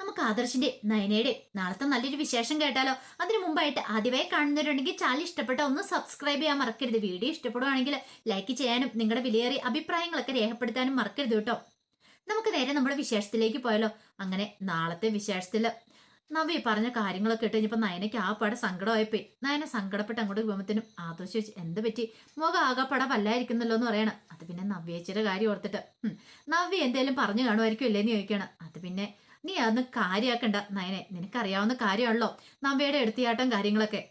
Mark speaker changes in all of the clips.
Speaker 1: നമുക്ക് ആദർശിന്റെ നയനയുടെ നാളത്തെ നല്ലൊരു വിശേഷം കേട്ടാലോ? അതിനു മുമ്പായിട്ട് ആദ്യമായി കാണുന്നവരുണ്ടെങ്കിൽ ചാനൽ ഇഷ്ടപ്പെട്ട ഒന്ന് സബ്സ്ക്രൈബ് ചെയ്യാൻ മറക്കരുത്. വീഡിയോ ഇഷ്ടപ്പെടുവാണെങ്കിൽ ലൈക്ക് ചെയ്യാനും നിങ്ങളുടെ വിലയേറിയ അഭിപ്രായങ്ങളൊക്കെ രേഖപ്പെടുത്താനും മറക്കരുത് കേട്ടോ. നമുക്ക് നേരെ നമ്മുടെ വിശേഷത്തിലേക്ക് പോയാലോ? അങ്ങനെ നാളത്തെ വിശേഷത്തിൽ നവി പറഞ്ഞ കാര്യങ്ങളൊക്കെ ഇട്ട് കഴിഞ്ഞപ്പോൾ നയനയ്ക്ക് ആ പട സങ്കടമായിപ്പോയി. നയന സങ്കടപ്പെട്ട് അങ്ങോട്ട് പോകുമ്പോഴത്തേനും ആദർശ് വെച്ച് എന്ത് പറ്റി? മുഖം ആകെപ്പട വല്ലായിരിക്കുന്നല്ലോ എന്ന് പറയണം. അത് പിന്നെ നവ്യേച്ചിയുടെ കാര്യം ഓർത്തിട്ട് "ഹും, നവ്യ എന്തേലും പറഞ്ഞു കാണുമായിരിക്കും ഇല്ലേന്ന് ചോദിക്കണം അത് പിന്നെ നീ അതൊന്ന് കാര്യാക്കണ്ട. നയനെ നിനക്കറിയാവുന്ന കാര്യമാണല്ലോ. നവ്യയുടെ എടുത്തിയാട്ടം കാര്യങ്ങളൊക്കെ.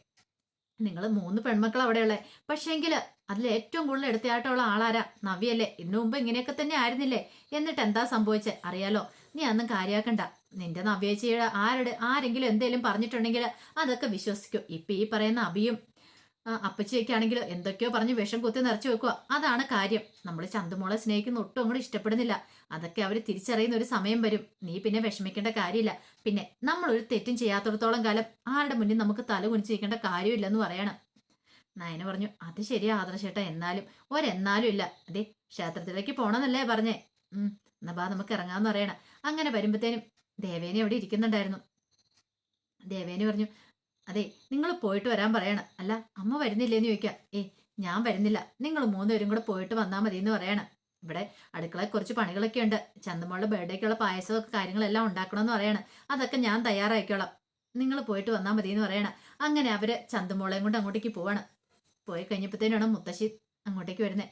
Speaker 1: നിങ്ങൾ മൂന്ന് പെൺമക്കൾ അവിടെയുള്ളേ. പക്ഷേങ്കിൽ അതിൽ ഏറ്റവും കൂടുതൽ എടുത്തയാട്ടമുള്ള ആളാരാ? നവ്യല്ലേ ഇതിനു മുമ്പ് ഇങ്ങനെയൊക്കെ തന്നെ ആയിരുന്നില്ലേ? എന്നിട്ട് എന്താ സംഭവിച്ചേ? അറിയാലോ. നീ അന്നും കാര്യാക്കണ്ട. നിന്റെ നവ്യേച്ചിയുടെ ആരുടെ ആരെങ്കിലും എന്തേലും പറഞ്ഞിട്ടുണ്ടെങ്കിൽ അതൊക്കെ വിശ്വസിക്കും. ഇപ്പൊ ഈ പറയുന്ന അഭിയും അപ്പച്ചിയൊക്കെ ആണെങ്കിൽ എന്തൊക്കെയോ പറഞ്ഞ് വിഷം കുത്തി നിറച്ചു വെക്കുക. അതാണ് കാര്യം. നമ്മൾ ചന്തുമോളെ സ്നേഹിക്കുന്ന ഒട്ടും അങ്ങോട്ട് ഇഷ്ടപ്പെടുന്നില്ല. അതൊക്കെ അവർ തിരിച്ചറിയുന്ന ഒരു സമയം വരും. നീ പിന്നെ വിഷമിക്കേണ്ട കാര്യമില്ല. പിന്നെ നമ്മൾ ഒരു തെറ്റും ചെയ്യാത്തടത്തോളം കാലം ആരുടെ മുന്നിൽ നമുക്ക് തല കുനിച്ചിരിക്കേണ്ട കാര്യമില്ലെന്ന് പറയണം. നയന പറഞ്ഞു അത് ശരിയാ ആദർശേട്ടാ എന്നാലും ഒരെന്നാലും ഇല്ല. അതെ ക്ഷേത്രത്തിലേക്ക് പോണമെന്നല്ലേ പറഞ്ഞേ. ഉം എന്നാ ബാ നമുക്ക് ഇറങ്ങാന്ന് പറയണം. അങ്ങനെ വരുമ്പത്തേനും ദേവേനെ അവിടെ ഇരിക്കുന്നുണ്ടായിരുന്നു. ദേവേനെ പറഞ്ഞു അതെ നിങ്ങൾ പോയിട്ട് വരാൻ പറയണം. അല്ല അമ്മ വരുന്നില്ലേന്ന് ചോദിക്കാം. ഏ ഞാൻ വരുന്നില്ല. നിങ്ങൾ മൂന്നുപേരും കൂടെ പോയിട്ട് വന്നാൽ മതി എന്ന് പറയണം. ഇവിടെ അടുക്കളയിൽ കുറച്ച് പണികളൊക്കെ ഉണ്ട്. ചന്തമോളുടെ ബർത്ത്ഡേക്കുള്ള പായസമൊക്കെ കാര്യങ്ങളെല്ലാം ഉണ്ടാക്കണമെന്ന് പറയണം. അതൊക്കെ ഞാൻ തയ്യാറാക്കിക്കോളാം. നിങ്ങൾ പോയിട്ട് വന്നാൽ മതി എന്ന് പറയണം. അങ്ങനെ അവർ ചന്തമോളെയും കൊണ്ട് അങ്ങോട്ടേക്ക് പോവാണ്. പോയി കഴിഞ്ഞപ്പോഴത്തേനാണ് മുത്തശ്ശി അങ്ങോട്ടേക്ക് വരുന്നത്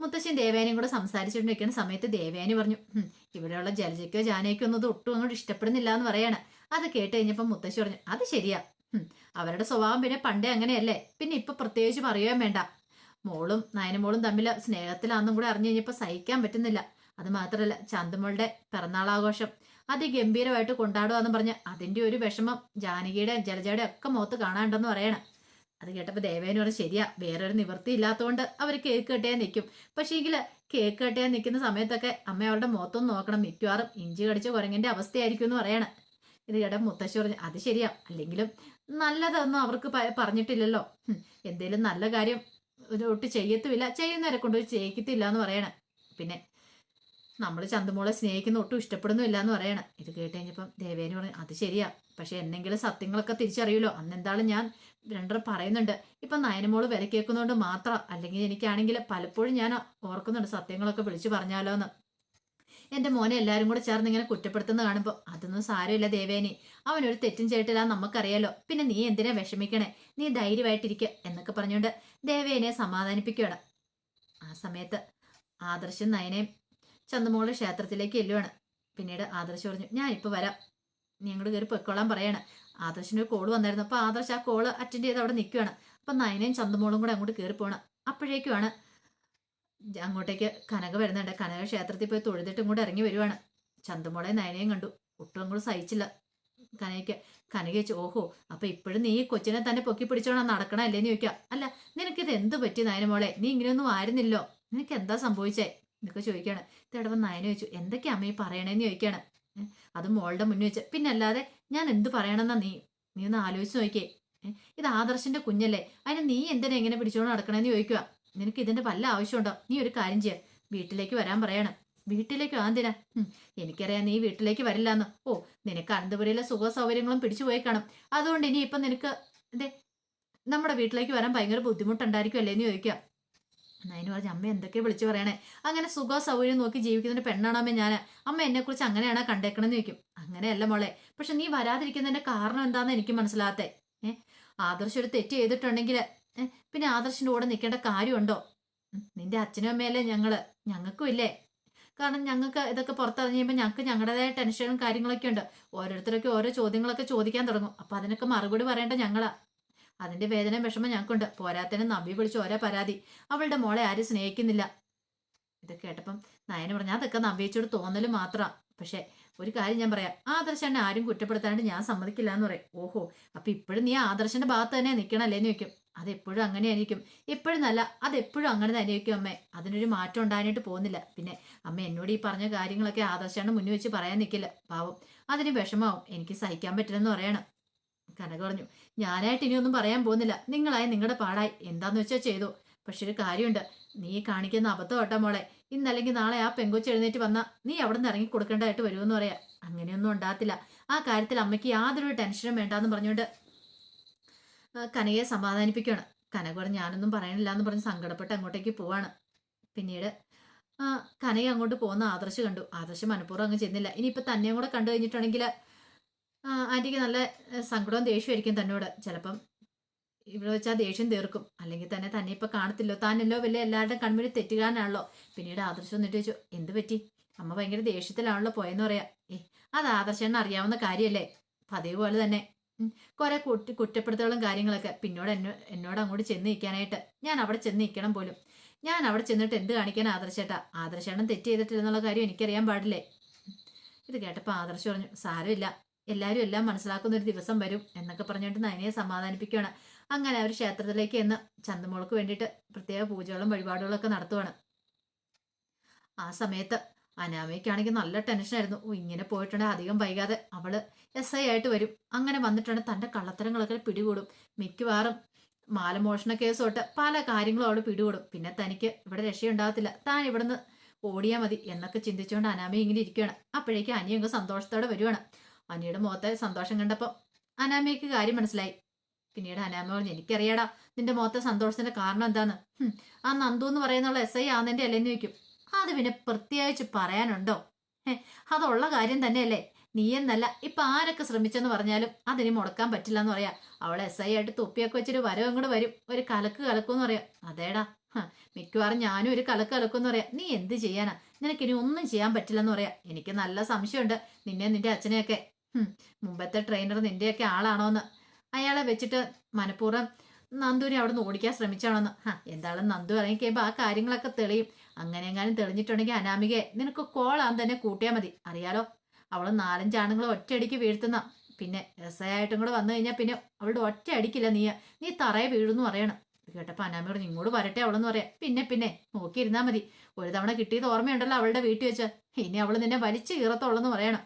Speaker 1: മുത്തശ്ശിയും ദേവേനയും കൂടെ സംസാരിച്ചുകൊണ്ടിരിക്കുന്ന സമയത്ത് ദേവേനി പറഞ്ഞു "ഹും, ഇവിടെയുള്ള ജലജയ്ക്കോ ജാനയ്ക്കോ ഒന്നും ഒട്ടും അങ്ങോട്ട് ഇഷ്ടപ്പെടുന്നില്ല എന്ന് പറയാണ്. അത് കേട്ട് കഴിഞ്ഞപ്പോൾ മുത്തശ്ശി പറഞ്ഞു അത് ശരിയാ. അവരുടെ സ്വഭാവം പിന്നെ പണ്ടേ അങ്ങനെയല്ലേ? പിന്നെ ഇപ്പൊ പ്രത്യേകിച്ച് പറയുകയും വേണ്ട. മോളും നയനമോളും തമ്മിൽ സ്നേഹത്തിലാണെന്നും കൂടെ അറിഞ്ഞു കഴിഞ്ഞപ്പോൾ സഹിക്കാൻ പറ്റുന്നില്ല. അത് മാത്രമല്ല ചന്തുമോളുടെ പിറന്നാളാഘോഷം. അതിഗംഭീരമായിട്ട് കൊണ്ടാടുകയെന്ന് പറഞ്ഞ് അതിന്റെ ഒരു വിഷമം ജാനകിയുടെ ജലജയുടെ ഒക്കെ മുഖത്ത് കാണാണ്ടെന്ന് പറയണം. അത് കേട്ടപ്പോൾ ദേവേനു പറഞ്ഞു ശരിയാ വേറൊരു നിവൃത്തി ഇല്ലാത്തതുകൊണ്ട് അവർ കേക്ക് കെട്ടിയാൽ നിൽക്കും പക്ഷേ എങ്കിൽ കേക്ക് കെട്ടിയാൽ നിൽക്കുന്ന സമയത്തൊക്കെ അമ്മ അവളുടെ മുഖത്തൊന്ന് നോക്കണം. മിക്കവാറും ഇഞ്ചി കടിച്ച കുരങ്ങിന്റെ അവസ്ഥയായിരിക്കും എന്ന് പറയണം. ഇത് കേട്ട മുത്തശ്ശി പറഞ്ഞു അത് ശരിയാ. അല്ലെങ്കിലും നല്ലതൊന്നും അവർക്ക് പറഞ്ഞിട്ടില്ലല്ലോ. എന്തേലും നല്ല കാര്യം ഒരു ഒട്ട് ചെയ്യത്തുമില്ല. ചെയ്യുന്നവരെ കൊണ്ട് ചെയ്യിക്കത്തില്ല എന്ന് പറയണം. പിന്നെ നമ്മൾ ചന്തുമോളെ സ്നേഹിക്കുന്ന ഒട്ടും ഇഷ്ടപ്പെടുന്നില്ല എന്ന് പറയണം. ഇത് കേട്ട് കഴിഞ്ഞപ്പം ദേവേനി പറഞ്ഞു അത് ശരിയാ. പക്ഷെ എന്തെങ്കിലും സത്യങ്ങളൊക്കെ തിരിച്ചറിയുമല്ലോ. അന്നെന്താളും ഞാൻ രണ്ടര പറയുന്നുണ്ട്. ഇപ്പൊ നയനമോൾ വില കേൾക്കുന്നതുകൊണ്ട് മാത്രം. അല്ലെങ്കിൽ എനിക്കാണെങ്കിൽ പലപ്പോഴും ഞാൻ ഓർക്കുന്നുണ്ട് സത്യങ്ങളൊക്കെ വിളിച്ചു പറഞ്ഞാലോ എന്ന് എന്റെ മോനെ എല്ലാവരും കൂടെ ചേർന്ന് ഇങ്ങനെ കുറ്റപ്പെടുത്തുന്ന കാണുമ്പോൾ അതൊന്നും സാരമില്ല ദേവേനി. അവനൊരു തെറ്റും ചെയ്തിട്ടില്ല നമുക്കറിയാലോ. പിന്നെ നീ എന്തിനാ വിഷമിക്കണേ? നീ ധൈര്യമായിട്ടിരിക്കുക എന്നൊക്കെ പറഞ്ഞുകൊണ്ട് ദേവേനെ സമാധാനിപ്പിക്കുകയാണ്. ആ സമയത്ത് ആദർശം നയനയും ചന്ദമോളുടെ ക്ഷേത്രത്തിലേക്ക് എല്ലുവാണ് പിന്നീട് ആദർശ് പറഞ്ഞു ഇപ്പൊ വരാം. നീ അങ്ങോട്ട് കയറി പൊയ്ക്കോളാൻ പറയാണ്. ആദർശിന് ഒരു കോൾ വന്നായിരുന്നു. അപ്പോൾ ആദർശ് ആ കോൾ അറ്റൻഡ് ചെയ്ത് അവിടെ നിൽക്കുകയാണ് അപ്പൊ നയനയും ചന്ദമോളും കൂടെ അങ്ങോട്ട് കയറി പോകണം അപ്പോഴേക്കുമാണ് അങ്ങോട്ടേക്ക് കനക വരുന്നുണ്ട്. കനക ക്ഷേത്രത്തിൽ പോയി തൊഴുതിട്ട് ഇങ്ങോട്ട് ഇറങ്ങി വരുവാണ്. ചന്തമോളെ നയനയും കണ്ടു. ഒട്ടും അങ്ങോട്ട് സഹിച്ചില്ല. കനയ്ക്ക് കനക ചോദിച്ചു ഓഹോ അപ്പൊ ഇപ്പോഴും നീ ഈ കൊച്ചിനെ തന്നെ പൊക്കി പിടിച്ചോണം നടക്കണം അല്ലേന്ന് ചോദിക്കാം അല്ല നിനക്കിത് എന്ത് പറ്റി നയനമോളെ? നീ ഇങ്ങനെയൊന്നും ആയിരുന്നില്ലോ? നിനക്ക് എന്താ സംഭവിച്ചേ? എന്നൊക്കെ ചോദിക്കാണ് ഇതടവൻ നയന ചോദിച്ചു എന്തൊക്കെയാ അമ്മ ഈ പറയണേന്ന്? ചോദിക്കാണ് അത് മോളുടെ മുന്നിൽ വെച്ച് പിന്നെ അല്ലാതെ ഞാൻ എന്ത് പറയണമെന്നാ നീ? നീ ഒന്ന് ആലോചിച്ച് നോക്കിയേ. ഇത് ആദർശിന്റെ കുഞ്ഞല്ലേ? അതിന് നീ എന്തിനാ എങ്ങനെ പിടിച്ചോണ്ട് നടക്കണേന്ന് ചോദിക്കുക. നിനക്ക് ഇതിന്റെ വല്ല ആവശ്യമുണ്ടോ? നീ ഒരു കാര്യം ചെയ്യ. വീട്ടിലേക്ക് വരാൻ പറയണം. വീട്ടിലേക്ക് വാ എന്തിനാ? എനിക്കറിയാം നീ വീട്ടിലേക്ക് വരില്ലാന്ന്. ഓ നിനക്ക് അനന്തപുരയിലെ സുഖ സൗകര്യങ്ങളും പിടിച്ചു പോയി കാണും. അതുകൊണ്ട് ഇനി ഇപ്പം നിനക്ക് ഇതേ നമ്മുടെ വീട്ടിലേക്ക് വരാൻ ഭയങ്കര ബുദ്ധിമുട്ടുണ്ടായിരിക്കും അല്ലേ എന്ന് ചോദിക്കുക. നയന് പറഞ്ഞ അമ്മ എന്തൊക്കെ വിളിച്ചു പറയണേ? അങ്ങനെ സുഖ സൗകര്യം നോക്കി ജീവിക്കുന്നതിന്റെ പെണ്ണാണമ്മ ഞാൻ അമ്മ എന്നെ കുറിച്ച് അങ്ങനെയാണ് കണ്ടേക്കണമെന്ന് ചോദിക്കും. അങ്ങനെയല്ല മോളെ. പക്ഷെ നീ വരാതിരിക്കുന്നതിന്റെ കാരണം എന്താന്ന് എനിക്ക് മനസ്സിലാകത്തെ. ഏഹ് ആദർശ് ഒരു തെറ്റ് ചെയ്തിട്ടുണ്ടെങ്കിൽ പിന്നെ ആദർശിന്റെ കൂടെ നിൽക്കേണ്ട കാര്യമുണ്ടോ? നിന്റെ അച്ഛനും അമ്മയല്ലേ ഞങ്ങൾ? ഞങ്ങൾക്കും ഇല്ലേ? കാരണം ഞങ്ങൾക്ക് ഇതൊക്കെ പുറത്തിറങ്ങി കഴിയുമ്പോൾ ഞങ്ങൾക്ക് ഞങ്ങളുടേതായ ടെൻഷനും കാര്യങ്ങളൊക്കെ ഉണ്ട്. ഓരോരുത്തരൊക്കെ ഓരോ ചോദ്യങ്ങളൊക്കെ ചോദിക്കാൻ തുടങ്ങും. അപ്പൊ അതിനൊക്കെ മറുപടി പറയേണ്ട ഞങ്ങളാ. അതിന്റെ വേദന വിഷമം ഞങ്ങൾക്കുണ്ട്. പോരാത്തതിന് നബി വിളിച്ച് ഓരോ പരാതി. അവളുടെ മോളെ ആരും സ്നേഹിക്കുന്നില്ല. ഇത് കേട്ടപ്പം നയന പറഞ്ഞ അതൊക്കെ നബിയച്ചോട് തോന്നൽ മാത്രം. പക്ഷേ ഒരു കാര്യം ഞാൻ പറയാം. ആദർശനെ ആരും കുറ്റപ്പെടുത്താണ്ട് ഞാൻ സമ്മതിക്കില്ല എന്ന് പറയും. ഓഹോ അപ്പൊ ഇപ്പോഴും നീ ആദർശന്റെ ഭാഗത്ത് തന്നെ നിൽക്കണല്ലേന്ന് ചോദിക്കും. അത് അങ്ങനെ ആയിരിക്കും എപ്പോഴും നല്ല അതെപ്പോഴും അങ്ങനെ തന്നെ ആയിരിക്കും അമ്മേ. അതിനൊരു മാറ്റം ഉണ്ടാകാനായിട്ട് പോകുന്നില്ല. പിന്നെ അമ്മ എന്നോട് ഈ പറഞ്ഞ കാര്യങ്ങളൊക്കെ ആദർശാണ് മുന്നിൽ വെച്ച് പറയാൻ നിൽക്കില്ല പാവം. അതിന് വിഷമാവും. എനിക്ക് സഹിക്കാൻ പറ്റില്ലെന്ന് പറയണം. കനക പറഞ്ഞു ഞാനായിട്ട് ഇനിയൊന്നും പറയാൻ പോകുന്നില്ല. നിങ്ങളായി നിങ്ങളുടെ പാടായി. എന്താന്ന് വെച്ചാൽ ചെയ്തു. പക്ഷെ ഒരു കാര്യമുണ്ട്. നീ കാണിക്കുന്ന അബദ്ധം ഓട്ടം മോളെ. ഇന്നല്ലെങ്കിൽ നാളെ ആ പെങ്കൊച്ച് എഴുന്നേറ്റ് വന്നാൽ നീ അവിടെ നിന്ന് ഇറങ്ങി കൊടുക്കേണ്ടതായിട്ട് വരുമെന്ന് പറയാം. അങ്ങനെയൊന്നും ഉണ്ടാകത്തില്ല. ആ കാര്യത്തിൽ അമ്മയ്ക്ക് യാതൊരു ടെൻഷനും വേണ്ടാന്ന് പറഞ്ഞുകൊണ്ട് കനകയെ സമാധാനിപ്പിക്കുകയാണ്. കനക ഞാനൊന്നും പറയണില്ല എന്ന് പറഞ്ഞ് സങ്കടപ്പെട്ട് അങ്ങോട്ടേക്ക് പോവാണ്. പിന്നീട് കനക അങ്ങോട്ട് പോകുന്ന ആദർശ് കണ്ടു. ആദർശ് മനഃപൂർവം അങ്ങ് ചെന്നില്ല. ഇനിയിപ്പോൾ തന്നെയും കൂടെ കണ്ടു കഴിഞ്ഞിട്ടുണ്ടെങ്കിൽ ആന്റിക്ക് നല്ല സങ്കടവും ദേഷ്യമായിരിക്കും തന്നോട്. ചിലപ്പം ഇവിടെ വെച്ചാൽ ദേഷ്യം തീർക്കും. അല്ലെങ്കിൽ തന്നെ തന്നെ ഇപ്പം കാണത്തില്ലോ. താനല്ലോ വലിയ എല്ലാവരുടെയും കൺമുന്നിൽ തെറ്റുകാരനാണല്ലോ. പിന്നീട് ആദർശം എന്നിട്ട് ചോദിച്ചു എന്ത് പറ്റി? അമ്മ ഭയങ്കര ദേഷ്യത്തിലാണല്ലോ പോയെന്ന് പറയാ. ഏ അത് ആദർശന് അറിയാവുന്ന കാര്യമല്ലേ പതിവ് അതേപോലെ തന്നെ. കുറെ കുട്ടി കുറ്റപ്പെടുത്തലുകളും കാര്യങ്ങളൊക്കെ പിന്നോട് എന്നോ എന്നോട് അങ്ങോട്ട് ചെന്ന് നിൽക്കാനായിട്ട് ഞാൻ അവിടെ ചെന്ന് നിൽക്കണം പോലും. ഞാൻ അവിടെ ചെന്നിട്ട് എന്ത് കാണിക്കാൻ ആദർശേട്ടാ? ആദർശേട്ടൻ തെറ്റ് ചെയ്തിട്ടില്ലെന്നുള്ള കാര്യം എനിക്കറിയാൻ പാടില്ലേ? ഇത് കേട്ടപ്പോൾ ആദർശ് പറഞ്ഞു സാരമില്ല. എല്ലാവരും എല്ലാം മനസ്സിലാക്കുന്ന ഒരു ദിവസം വരും എന്നൊക്കെ പറഞ്ഞുകൊണ്ട് നയനയെ സമാധാനിപ്പിക്കുകയാണ് അങ്ങനെ അവർ ക്ഷേത്രത്തിലേക്ക് എന്ന് ചന്തമോൾക്ക് വേണ്ടിയിട്ട് പ്രത്യേക പൂജകളും വഴിപാടുകളും ഒക്കെ നടത്തുവാണ്. ആ സമയത്ത് അനാമയ്ക്കാണെങ്കിൽ നല്ല ടെൻഷനായിരുന്നു ഓ ഇങ്ങനെ പോയിട്ടുണ്ടെങ്കിൽ അധികം വൈകാതെ അവൾ എസ് ഐ ആയിട്ട് വരും. അങ്ങനെ വന്നിട്ടുണ്ടെങ്കിൽ തന്റെ കള്ളത്തരങ്ങളൊക്കെ പിടികൂടും. മിക്കവാറും മാലമോഷണ കേസ് തൊട്ട് പല കാര്യങ്ങളും അവൾ പിടികൂടും. പിന്നെ തനിക്ക് ഇവിടെ രക്ഷയുണ്ടാകത്തില്ല. താൻ ഇവിടുന്ന് ഓടിയാൽ മതി എന്നൊക്കെ ചിന്തിച്ചുകൊണ്ട് അനാമ ഇങ്ങനെ ഇരിക്കുകയാണ്. അപ്പോഴേക്കും അനിയങ്ങ് സന്തോഷത്തോടെ വരുവാണ്. അനിയുടെ മുഖത്തെ സന്തോഷം കണ്ടപ്പോൾ അനാമയ്ക്ക് കാര്യം മനസ്സിലായി. പിന്നീട് അനാമ പറഞ്ഞു എനിക്കറിയാടാ നിന്റെ മുഖത്തെ സന്തോഷത്തിന്റെ കാരണം എന്താന്ന്? ആ നന്ദു എന്ന് പറയുന്നുള്ള എസ് ഐ ആണെന്റെ അല്ലെന്ന് ചോദിക്കും. അത് പിന്നെ പ്രത്യേകിച്ച് പറയാനുണ്ടോ? അതുള്ള കാര്യം തന്നെയല്ലേ. നീ എന്നല്ല ഇപ്പൊ ആരൊക്കെ ശ്രമിച്ചെന്ന് പറഞ്ഞാലും അതിന് മുടക്കാൻ പറ്റില്ല എന്ന് പറയാ. അവളെ എസ് ഐ ആയിട്ട് തൊപ്പിയൊക്കെ വെച്ചൊരു വരവ് അങ്ങോട്ട് വരും. ഒരു കലക്ക് കലക്കും പറയാം. അതേടാ മിക്കവാറും ഞാനും ഒരു കലക്ക് കലക്കും എന്ന് പറയാം. നീ എന്ത് ചെയ്യാനാ? നിനക്ക് ഇനി ഒന്നും ചെയ്യാൻ പറ്റില്ല എന്ന് പറയാം. എനിക്ക് നല്ല സംശയമുണ്ട് നിന്നെ നിന്റെ അച്ഛനെയൊക്കെ. മുമ്പത്തെ ട്രെയിനർ നിന്റെയൊക്കെ ആളാണോന്ന്. അയാളെ വെച്ചിട്ട് മനഃപൂർവം നന്ദുവിനെ അവിടെ നിന്ന് ഓടിക്കാൻ ശ്രമിച്ചാണോന്ന്. എന്തായാലും നന്ദു ഇറങ്ങി കഴിയുമ്പോൾ ആ കാര്യങ്ങളൊക്കെ തെളിയും. അങ്ങനെ എങ്ങാനും തെളിഞ്ഞിട്ടുണ്ടെങ്കിൽ അനാമികയെ നിനക്ക് കോളാൻ തന്നെ കൂട്ടിയാൽ മതി. അറിയാലോ? അവൾ നാലഞ്ചാണുങ്ങൾ ഒറ്റയടിക്ക് വീഴ്ത്തുന്ന. പിന്നെ രസമായിട്ടും കൂടെ വന്നു കഴിഞ്ഞാൽ പിന്നെ അവളുടെ ഒറ്റ അടിക്കില്ല നീ. നീ തറയെ വീഴുന്നു പറയണം കേട്ടപ്പോൾ അനാമിയോട് ഇങ്ങോട്ട് വരട്ടെ അവളെന്ന് പറയാം. പിന്നെ പിന്നെ നോക്കിയിരുന്നാ മതി. ഒരു തവണ കിട്ടിയത് ഓർമ്മയുണ്ടല്ലോ അവളുടെ വീട്ടിൽ വെച്ച്. ഇനി അവൾ നിന്നെ വലിച്ചു കീറത്തോളെന്ന് പറയണം.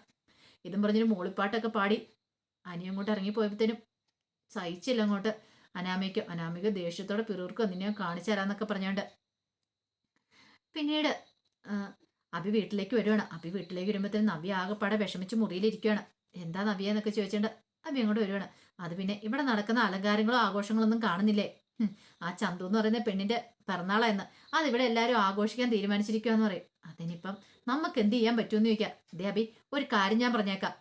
Speaker 1: ഇതും പറഞ്ഞൊരു മൂളിപ്പാട്ടൊക്കെ പാടി അനി അങ്ങോട്ട് ഇറങ്ങിപ്പോയപ്പോഴത്തേനും സഹിച്ചില്ല അങ്ങോട്ട് അനാമിക്കും അനാമിക ദേഷ്യത്തോടെ പിറൂർക്കും നിന്നെ കാണിച്ചു തരാന്നൊക്കെ പറഞ്ഞോണ്ട് പിന്നീട് അബി വീട്ടിലേക്ക് വരുവാണ്. അഭി വീട്ടിലേക്ക് വരുമ്പോഴത്തേനും നവ്യ ആകെപ്പാടെ വിഷമിച്ച് മുറിയിലിരിക്കുകയാണ് എന്താ നവ്യ? എന്നൊക്കെ ചോദിച്ചുകൊണ്ട് അഭി അങ്ങോട്ട് വരുവാണ്. അത് പിന്നെ ഇവിടെ നടക്കുന്ന അലങ്കാരങ്ങളോ ആഘോഷങ്ങളോ ഒന്നും കാണുന്നില്ലേ? ആ ചന്തു എന്ന് പറയുന്ന പെണ്ണിന്റെ പിറന്നാളായെന്ന് അതിവിടെ എല്ലാവരും ആഘോഷിക്കാൻ തീരുമാനിച്ചിരിക്കുകയെന്ന് പറയും. അതിനിപ്പം നമുക്ക് എന്ത് ചെയ്യാൻ പറ്റുമെന്ന് ചോദിക്കാം. ദേ അഭി ഒരു കാര്യം ഞാൻ പറഞ്ഞേക്കാം.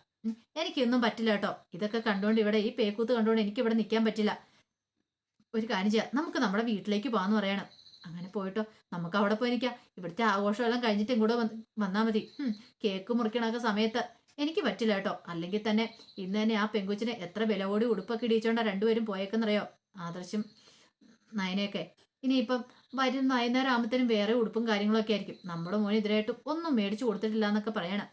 Speaker 1: എനിക്കൊന്നും പറ്റില്ല കേട്ടോ. ഇതൊക്കെ കണ്ടുകൊണ്ട് ഇവിടെ ഈ പേക്കൂത്ത് കണ്ടുകൊണ്ട് എനിക്ക് ഇവിടെ നിൽക്കാൻ പറ്റില്ല. ഒരു കാര്യം ചെയ്യാം. നമുക്ക് നമ്മുടെ വീട്ടിലേക്ക് പോകാന്ന് പറയണം. അങ്ങനെ പോയിട്ടോ. നമുക്ക് അവിടെ പോയിരിക്കാം ഇവിടുത്തെ ആഘോഷമെല്ലാം കഴിഞ്ഞിട്ട് ഇങ്ങോട്ട് വന്ന് വന്നാൽ മതി. കേക്ക് മുറിക്കണൊക്കെ സമയത്ത് എനിക്ക് പറ്റില്ല കേട്ടോ. അല്ലെങ്കിൽ തന്നെ ഇന്ന് തന്നെ ആ പെങ്കുച്ചിനെ എത്ര വില കൂടി ഉടുപ്പൊക്കെ ഇടിയിച്ചോണ്ടാ രണ്ടുപേരും പോയേക്കെന്നറിയോ? ആദർശം നയനയൊക്കെ. ഇനിയിപ്പം വരുന്ന വൈകുന്നേരം ആകുമ്പത്തേനും വേറെ ഉടുപ്പും കാര്യങ്ങളൊക്കെ ആയിരിക്കും. നമ്മുടെ മോൻ ഇതിനായിട്ട് ഒന്നും മേടിച്ചു കൊടുത്തിട്ടില്ല എന്നൊക്കെ പറയണം.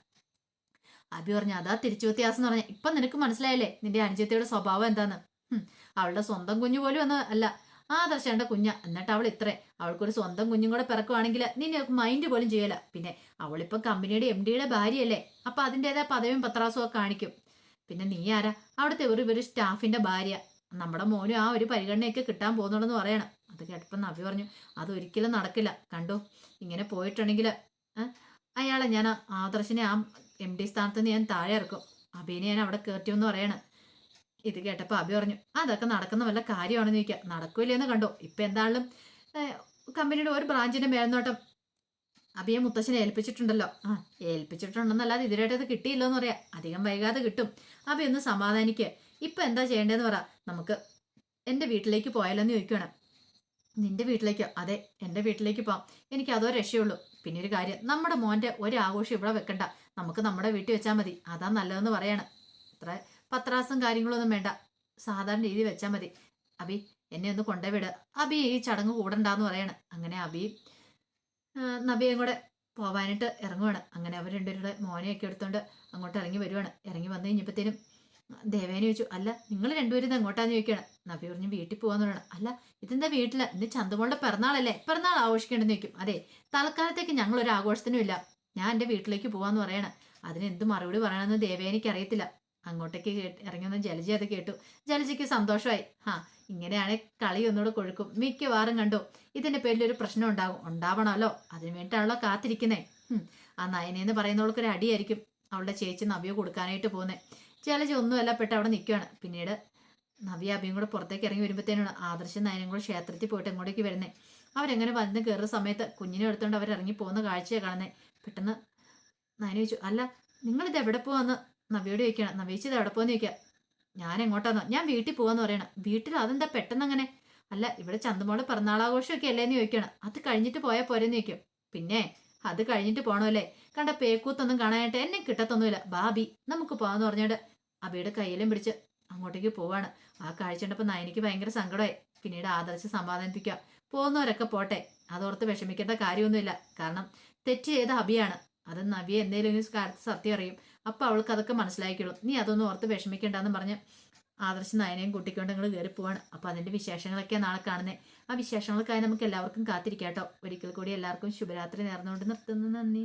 Speaker 1: അബി പറഞ്ഞു അതാ തിരിച്ചു വ്യത്യാസം എന്ന് പറഞ്ഞാൽ ഇപ്പം നിനക്ക് മനസ്സിലായല്ലേ? നിന്റെ അനുജത്തിയുടെ സ്വഭാവം എന്താന്ന്? അവളുടെ സ്വന്തം കുഞ്ഞു പോലും ഒന്നും അല്ല. ആദർശന്റെ കുഞ്ഞ എന്നിട്ട് അവൾ ഇത്രേ. അവൾക്കൊരു സ്വന്തം കുഞ്ഞും കൂടെ പിറക്കുവാണെങ്കിൽ നിന്നെ മൈൻഡ് പോലും ചെയ്യല. പിന്നെ അവളിപ്പോ കമ്പനിയുടെ എം ഡിയുടെ ഭാര്യയല്ലേ അപ്പൊ അതിന്റെതായ പദവിയും പത്രാസും ഒക്കെ കാണിക്കും. പിന്നെ നീ ആരാ? അവിടുത്തെ ഒരു ഒരു സ്റ്റാഫിന്റെ ഭാര്യ. നമ്മുടെ മോനും ആ ഒരു പരിഗണനയൊക്കെ കിട്ടാൻ പോകുന്നുള്ളെന്ന് പറയണം. അത് കേട്ടപ്പോൾ നവി പറഞ്ഞു അതൊരിക്കലും നടക്കില്ല. കണ്ടു? ഇങ്ങനെ പോയിട്ടുണ്ടെങ്കിൽ അയാളെ ഞാൻ ആദർശനെ ആ എം ഡി സ്ഥാനത്ത് നിന്ന് ഞാൻ താഴെ ഇറക്കും. അഭിനെ ഞാൻ അവിടെ കയറ്റിയെന്ന് പറയണം. ഇത് കേട്ടപ്പോൾ അഭി പറഞ്ഞു അതൊക്കെ നടക്കുന്ന വല്ല കാര്യമാണെന്ന് ചോദിക്കുക നടക്കൂലെന്ന് കണ്ടോ. ഇപ്പൊ എന്താണെങ്കിലും കമ്പനിയുടെ ഒരു ബ്രാഞ്ചിന്റെ മേൽനോട്ടം അഭിയെ മുത്തശ്ശനെ ഏൽപ്പിച്ചിട്ടുണ്ടല്ലോ. ആ ഏൽപ്പിച്ചിട്ടുണ്ടെന്നല്ലാതെ ഇതിനായിട്ട് അത് കിട്ടിയില്ലോ എന്ന് പറയാം. അധികം വൈകാതെ കിട്ടും. അഭി ഒന്ന് സമാധാനിക്കുക ഇപ്പൊ എന്താ ചെയ്യേണ്ടതെന്ന് പറ. നമുക്ക് എന്റെ വീട്ടിലേക്ക് പോയാലോന്ന് ചോദിക്കുകയാണ് നിന്റെ വീട്ടിലേക്കോ അതെ എന്റെ വീട്ടിലേക്ക് പോവാം. എനിക്ക് അതോ രക്ഷയുള്ളൂ. പിന്നെ ഒരു കാര്യം നമ്മുടെ മോന്റെ ഒരു ആഘോഷം ഇവിടെ വെക്കണ്ട. നമുക്ക് നമ്മുടെ വീട്ടിൽ വെച്ചാൽ മതി. അതാ നല്ലതെന്ന് പറയാണ്. ഇത്ര പത്രാസും കാര്യങ്ങളൊന്നും വേണ്ട. സാധാരണ രീതി വെച്ചാൽ മതി. അബി എന്നെ ഒന്ന് കൊണ്ടുവിട് അബി ഈ ചടങ്ങ് കൂടണ്ടെന്ന് പറയാണ്. അങ്ങനെ അബി നബിയും കൂടെ പോവാനായിട്ട് ഇറങ്ങുവാണ്. അങ്ങനെ അവർ രണ്ടുപേരുടെ മോനെയൊക്കെ എടുത്തോണ്ട് അങ്ങോട്ട് ഇറങ്ങി വരുവാണ്. ഇറങ്ങി വന്നു കഴിഞ്ഞപ്പോഴത്തേനും ദേവേനെ ചോദിച്ചു അല്ല നിങ്ങൾ രണ്ടുപേരും ഇത് എങ്ങോട്ടാന്ന് ചോദിക്കുകയാണ്? നബി പറഞ്ഞു വീട്ടിൽ പോകാന്ന് പറയണം. അല്ല ഇതെന്താ വീട്ടിൽ? ഇന്ന് ചന്തുമോളുടെ പിറന്നാളല്ലേ. പിറന്നാൾ ആഘോഷിക്കേണ്ടെന്ന് ചോദിക്കും. അതെ തൽക്കാലത്തേക്ക് ഞങ്ങൾ ഒരു ആഘോഷത്തിനും ഇല്ല. ഞാൻ എന്റെ വീട്ടിലേക്ക് പോകാന്ന് പറയണം. അതിന് എന്ത് മറുപടി പറയണമെന്ന് ദേവേനിക്ക് അറിയത്തില്ല. അങ്ങോട്ടേക്ക് കേട്ട് ജലജ അത് കേട്ടു. ജലജിക്ക് സന്തോഷമായി. ആ ഇങ്ങനെയാണ് കളി ഒന്നുകൂടെ കൊഴുക്കും. മിക്കവാറും കണ്ടു. ഇതിന്റെ പേരിൽ ഒരു പ്രശ്നം ഉണ്ടാകും ഉണ്ടാവണമല്ലോ. അതിനു വേണ്ടിയിട്ടാണല്ലോ കാത്തിരിക്കുന്നേ. ആ നയനെന്ന് പറയുന്നവൾക്കൊരു അടിയായിരിക്കും അവളുടെ ചേച്ചി നവ്യ കൊടുക്കാനായിട്ട് പോകുന്നത് ജലജി ഒന്നുമല്ല പെട്ട് അവിടെ നിൽക്കുകയാണ് പിന്നീട് നവ്യ അഭിയും കൂടെ പുറത്തേക്ക് ഇറങ്ങി വരുമ്പോഴത്തേനാണ് ആദർശം നയനും കൂടെ ക്ഷേത്രത്തിൽ പോയിട്ട് ഇങ്ങോട്ടേക്ക് വരുന്നത് അവരെങ്ങനെ വന്ന് കയറുന്ന സമയത്ത് കുഞ്ഞിനെ എടുത്തുകൊണ്ട് അവർ ഇറങ്ങി പോകുന്ന കാഴ്ചയാണ് കാണുന്നത് പെട്ടെന്ന് നയന ചോദിച്ചു അല്ല നിങ്ങളിത് എവിടെ പോവാന്ന്? നവ്യോട് ചോദിക്കണം നവീച്ച് ഇത് എവിടെ പോകുന്ന ചോദിക്കുക ഞാൻ എങ്ങോട്ടാന്നോ ഞാൻ വീട്ടിൽ പോവാന്ന് പറയണം. വീട്ടിൽ അതെന്താ പെട്ടെന്ന് അങ്ങനെ അല്ല ഇവിടെ ചന്തമോൾ പിറന്നാളാഘോഷമൊക്കെ അല്ലേന്ന് ചോദിക്കണം. അത് കഴിഞ്ഞിട്ട് പോയാൽ പോരെന്ന് ചോദിക്കും. പിന്നെ? അത് കഴിഞ്ഞിട്ട് പോണമല്ലേ കണ്ട പേക്കൂത്തൊന്നും കാണാനായിട്ട് എന്നെ കിട്ടത്തൊന്നുമില്ല. ബാബി നമുക്ക് പോവാന്ന് പറഞ്ഞോണ്ട്. അബിയുടെ കയ്യിലും പിടിച്ച് അങ്ങോട്ടേക്ക് പോവാണ്. ആ കാഴ്ച കണ്ടപ്പോൾ നയനിക്ക് ഭയങ്കര സങ്കടമായി. പിന്നീട് ആദർശ് സമാധാനിപ്പിക്കുക. പോകുന്നവരൊക്കെ പോട്ടെ. അതോർത്ത് വിഷമിക്കേണ്ട കാര്യമൊന്നുമില്ല. കാരണം തെറ്റ് ചെയ്ത അബിയാണ്. അത് നവിയെ എന്തെങ്കിലും കാര്യത്തിൽ സത്യം അറിയും. അപ്പൊ അവൾക്ക് അതൊക്കെ മനസ്സിലാക്കിയുള്ളൂ നീ അതൊന്നും ഓർത്ത് വിഷമിക്കേണ്ടെന്ന് പറഞ്ഞ് ആദർശ് നയനെയും കൂട്ടിക്കൊണ്ട് നിങ്ങൾ കയറി പോവാണ്. അപ്പൊ അതിന്റെ വിശേഷങ്ങളൊക്കെ നാളെ കാണുന്നത് ആ വിശേഷങ്ങൾക്കായി നമുക്ക് എല്ലാവർക്കും കാത്തിരിക്കാട്ടോ. ഒരിക്കൽ കൂടി എല്ലാവർക്കും ശുഭരാത്രി നേർന്നുകൊണ്ട് നിർത്തുന്നു. നന്ദി.